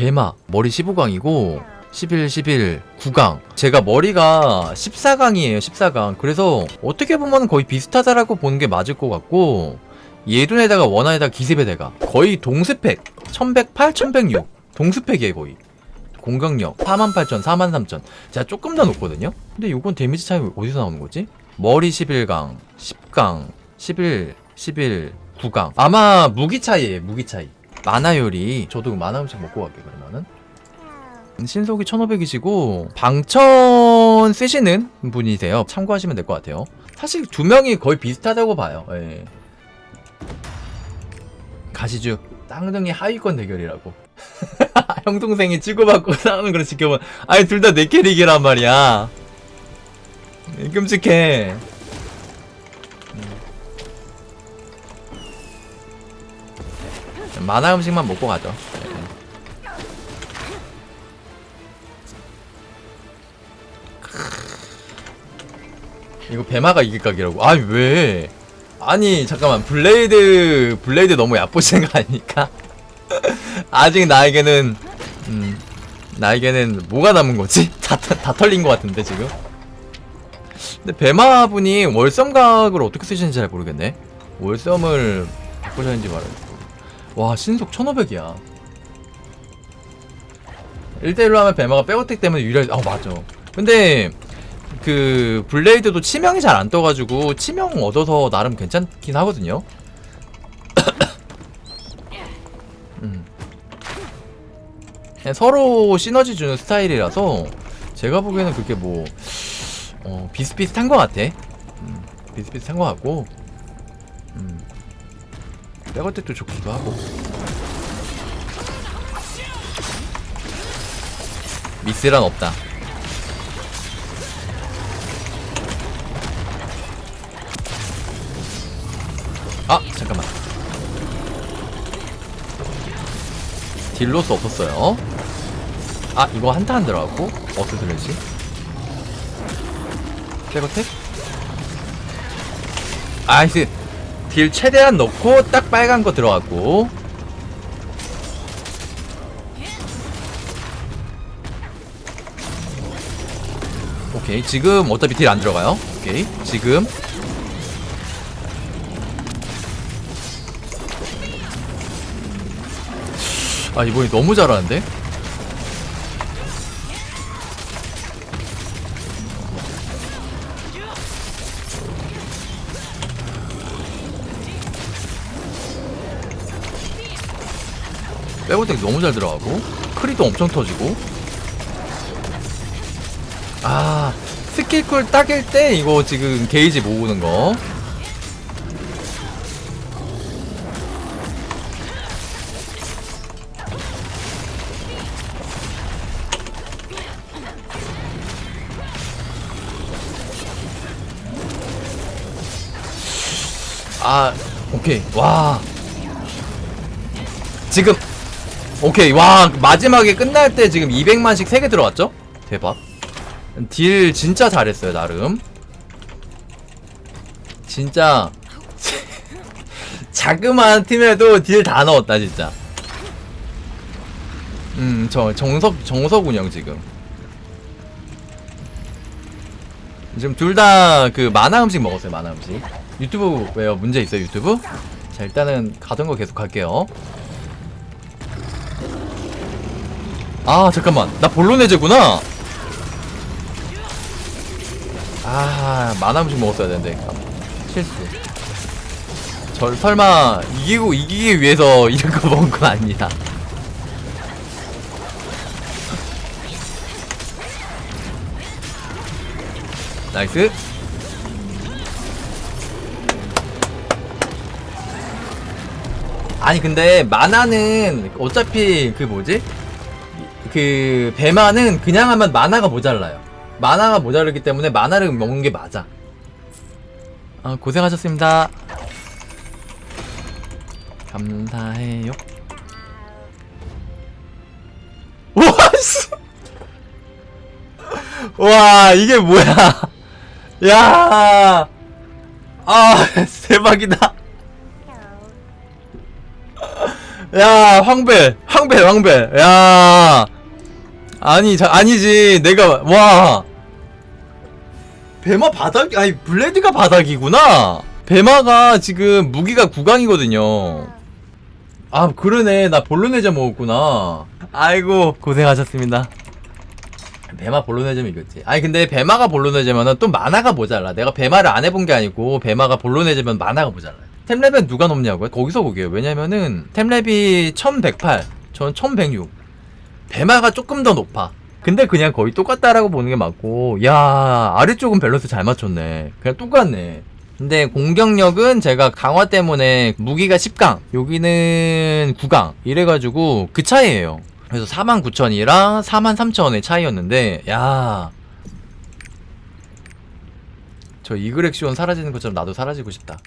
대마 머리 15강이고 11, 11, 9강. 제가 머리가 14강이에요, 14강. 그래서 어떻게 보면 거의 비슷하다라고 보는 게 맞을 것 같고, 예둔에다가 원한에다가 기습에다가 거의 동스펙. 1108, 1106. 동스펙이에요, 거의. 공격력 48,000, 43,000. 제가 조금 더 높거든요? 근데 이건 데미지 차이 어디서 나오는 거지? 머리 11강, 10강, 11, 11, 9강. 아마 무기 차이에요, 무기 차이. 만화 요리. 저도 만화 음식 먹고 갈게요, 그러면은. 신속이 1500이시고 방천 쓰시는 분이세요. 참고하시면 될 것 같아요. 사실 두 명이 거의 비슷하다고 봐요. 예. 가시죠. 쌍둥이 하위권 대결이라고. 형 동생이 치고받고 싸우는 걸 지켜본. 아니 둘 다 내 캐릭이란 말이야. 끔찍해. 만화 음식만 먹고 가죠. 예. 이거 배마가 이길 각이라고. 아 왜? 아니 잠깐만 블레이드 블레이드 너무 얕보시는 거 아닙니까? 아직 나에게는 음 나에게는 뭐가 남은 거지? 다, 다, 다 털린 것 같은데 지금. 근데 배마분이 월섬각을 어떻게 쓰시는지 잘 모르겠네. 월섬을 바꾸셨는지 말아요. 와 신속 1500이야. 1대1로 하면 배마가 백어택 때문에 유리할 아 맞아. 근데 그 블레이드도 치명이 잘 안 떠가지고 치명 얻어서 나름 괜찮긴 하거든요. 음. 서로 시너지 주는 스타일이라서 제가 보기에는 그렇게 뭐 어, 비슷비슷한 것 같아. 음, 비슷비슷한 것 같고. 음. 백어택도 좋기도 하고. 미스란 없다. 아 잠깐만. 딜로스 없었어요. 아 이거 한타 안 들어갔고? 어떻게 들을지? 백어택 아이스 딜 최대한 넣고 딱 빨간 거 들어갔고. 오케이 지금 어차피 딜 안 들어가요. 오케이 지금. 아 이번에 너무 잘하는데? 백어택 너무 잘 들어가고 크리도 엄청 터지고 아 스킬쿨 딱일 때 이거 지금 게이지 모으는 거 아, 오케이. 와. 지금 오케이. 와, 마지막에 끝날 때 지금 200만씩 3개 들어왔죠? 대박. 딜 진짜 잘했어요, 나름. 진짜 자그마한 팀에도 딜 다 넣었다, 진짜. 음, 저 정석 정석 운영 지금. 지금 둘 다 그 만화 음식 먹었어요, 만화 음식. 유튜브 왜요? 문제 있어요, 유튜브? 자, 일단은 가던 거 계속 갈게요. 아, 잠깐만. 나 볼로네제구나. 아, 만화 음식 먹었어야 되는데. 실수. 절 설마 이기고 이기기 위해서 이런 거 먹은 건 아닙니다. 나이스. 아니 근데 만화는 어차피 그 뭐지? 그 배만은 그냥 하면 만화가 모자라요. 만화가 모자르기 때문에 만화를 먹는 게 맞아. 아, 고생하셨습니다. 감사해요. 와 씨. 와 이게 뭐야? 야. 아 대박이다. 야 황벨 황벨 황벨. 야. 아니 자, 아니지. 내가 와. 배마 바닥 아니 블레드가 바닥이구나. 배마가 지금 무기가 구강이거든요. 아 그러네. 나 볼로네제 먹었구나. 아이고 고생하셨습니다. 배마 볼로네제면 이겼지. 아니 근데 배마가 볼로네제면은 또 만화가 모자라. 내가 배마를 안 해본 게 아니고 배마가 볼로네제면 만화가 모자라 템랩은 누가 높냐고요? 거기서 보게요. 왜냐면은 템랩이 1108전1106 배마가 조금 더 높아. 근데 그냥 거의 똑같다라고 보는 게 맞고. 야 아래쪽은 밸런스 잘 맞췄네. 그냥 똑같네. 근데 공격력은 제가 강화 때문에 무기가 10강 여기는 9강. 이래가지고 그 차이에요. 그래서 49,000이랑 43,000의 차이였는데 야. 저 이그렉시온 사라지는 것처럼 나도 사라지고 싶다.